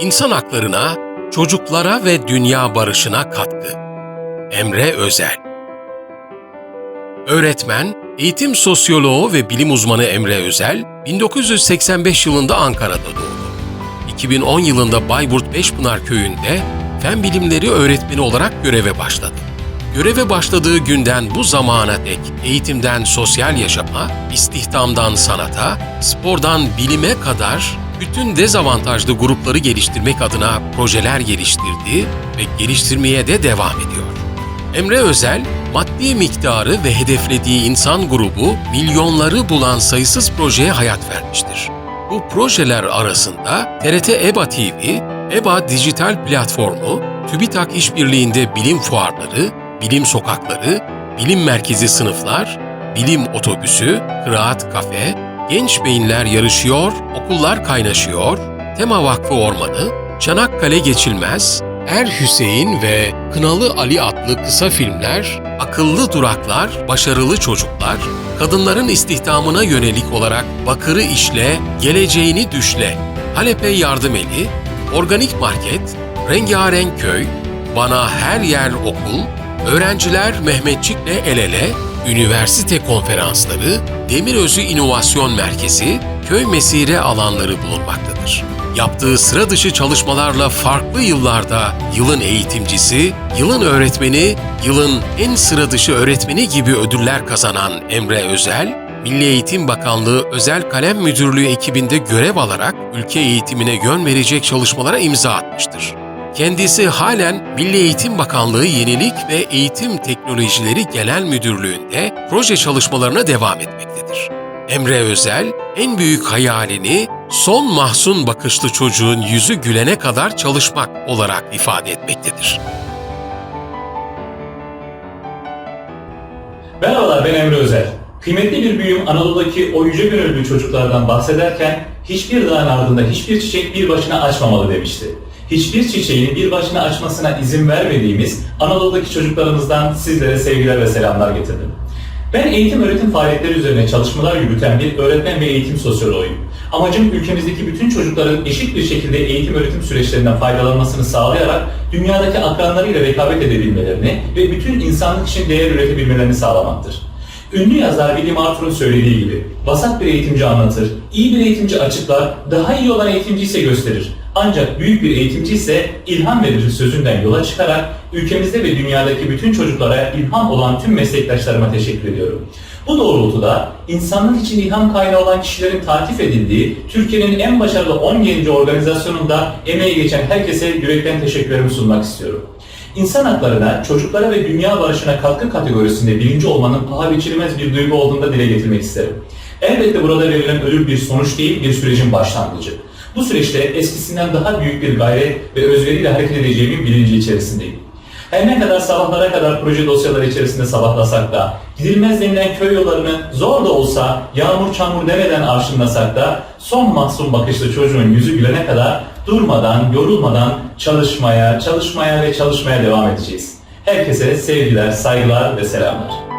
insan haklarına, çocuklara ve dünya barışına katkı. Emre Özel Öğretmen, eğitim sosyoloğu ve bilim uzmanı Emre Özel, 1985 yılında Ankara'da doğdu. 2010 yılında Bayburt Beşpınar Köyü'nde fen bilimleri öğretmeni olarak göreve başladı. Göreve başladığı günden bu zamana dek eğitimden sosyal yaşama, istihdamdan sanata, spordan bilime kadar bütün dezavantajlı grupları geliştirmek adına projeler geliştirdi ve geliştirmeye de devam ediyor. Emre Özel, maddi miktarı ve hedeflediği insan grubu milyonları bulan sayısız projeye hayat vermiştir. Bu projeler arasında TRT EBA TV, EBA Dijital Platformu, TÜBİTAK İşbirliği'nde bilim fuarları, bilim sokakları, bilim merkezi sınıflar, bilim otobüsü, kıraat kafe, genç beyinler yarışıyor, okullar kaynaşıyor, Tema Vakfı Ormanı, Çanakkale Geçilmez, Er Hüseyin ve Kınalı Ali adlı kısa filmler, akıllı duraklar, başarılı çocuklar, kadınların istihdamına yönelik olarak bakırı işle, geleceğini düşle, Halep'e yardım eli, organik market, rengarenk köy, bana her yer okul, öğrenciler Mehmetçik'le el ele, üniversite konferansları, Demirözü İnovasyon Merkezi, köy mesire alanları bulunmaktadır. Yaptığı sıra dışı çalışmalarla farklı yıllarda yılın eğitimcisi, yılın öğretmeni, yılın en sıra dışı öğretmeni gibi ödüller kazanan Emre Özel, Milli Eğitim Bakanlığı Özel Kalem Müdürlüğü ekibinde görev alarak ülke eğitimine yön verecek çalışmalara imza atmıştır. Kendisi halen Milli Eğitim Bakanlığı Yenilik ve Eğitim Teknolojileri Genel Müdürlüğü'nde proje çalışmalarına devam etmektedir. Emre Özel, en büyük hayalini son mahzun bakışlı çocuğun yüzü gülene kadar çalışmak olarak ifade etmektedir. Merhabalar ben Emre Özel. Kıymetli bir büyüğüm Anadolu'daki o yüce gönüllü çocuklardan bahsederken hiçbir dağın ardında hiçbir çiçek bir başına açmamalı demişti. Hiçbir çiçeğin bir başına açmasına izin vermediğimiz Anadolu'daki çocuklarımızdan sizlere sevgiler ve selamlar getirdim. Ben eğitim öğretim faaliyetleri üzerine çalışmalar yürüten bir öğretmen ve eğitim sosyoloğuyum. Amacım ülkemizdeki bütün çocukların eşit bir şekilde eğitim öğretim süreçlerinden faydalanmasını sağlayarak dünyadaki akranlarıyla rekabet edebilmelerini ve bütün insanlık için değer üretebilmelerini sağlamaktır. Ünlü yazar William Arthur'un söylediği gibi, vasat bir eğitimci anlatır, iyi bir eğitimci açıklar, daha iyi olan eğitimci ise gösterir. Ancak büyük bir eğitimci ise ilham verir sözünden yola çıkarak ülkemizde ve dünyadaki bütün çocuklara ilham olan tüm meslektaşlarıma teşekkür ediyorum. Bu doğrultuda insanlık için ilham kaynağı olan kişilerin takip edildiği Türkiye'nin en başarılı 10 genci organizasyonunda emeği geçen herkese yürekten teşekkürlerimi sunmak istiyorum. İnsan haklarına, çocuklara ve dünya barışına katkı kategorisinde birinci olmanın paha biçilmez bir duygu olduğunu da dile getirmek isterim. Elbette burada verilen ölüm bir sonuç değil, bir sürecin başlangıcı. Bu süreçte eskisinden daha büyük bir gayret ve özveriyle hareket edeceğimin bilinci içerisindeyim. Her ne kadar sabahlara kadar proje dosyaları içerisinde sabahlasak da, gidilmez denilen köy yollarını zor da olsa yağmur çamur demeden arşınlasak da son mahzun bakışlı çocuğun yüzü gülene kadar durmadan, yorulmadan çalışmaya, çalışmaya ve çalışmaya devam edeceğiz. Herkese sevgiler, saygılar ve selamlar.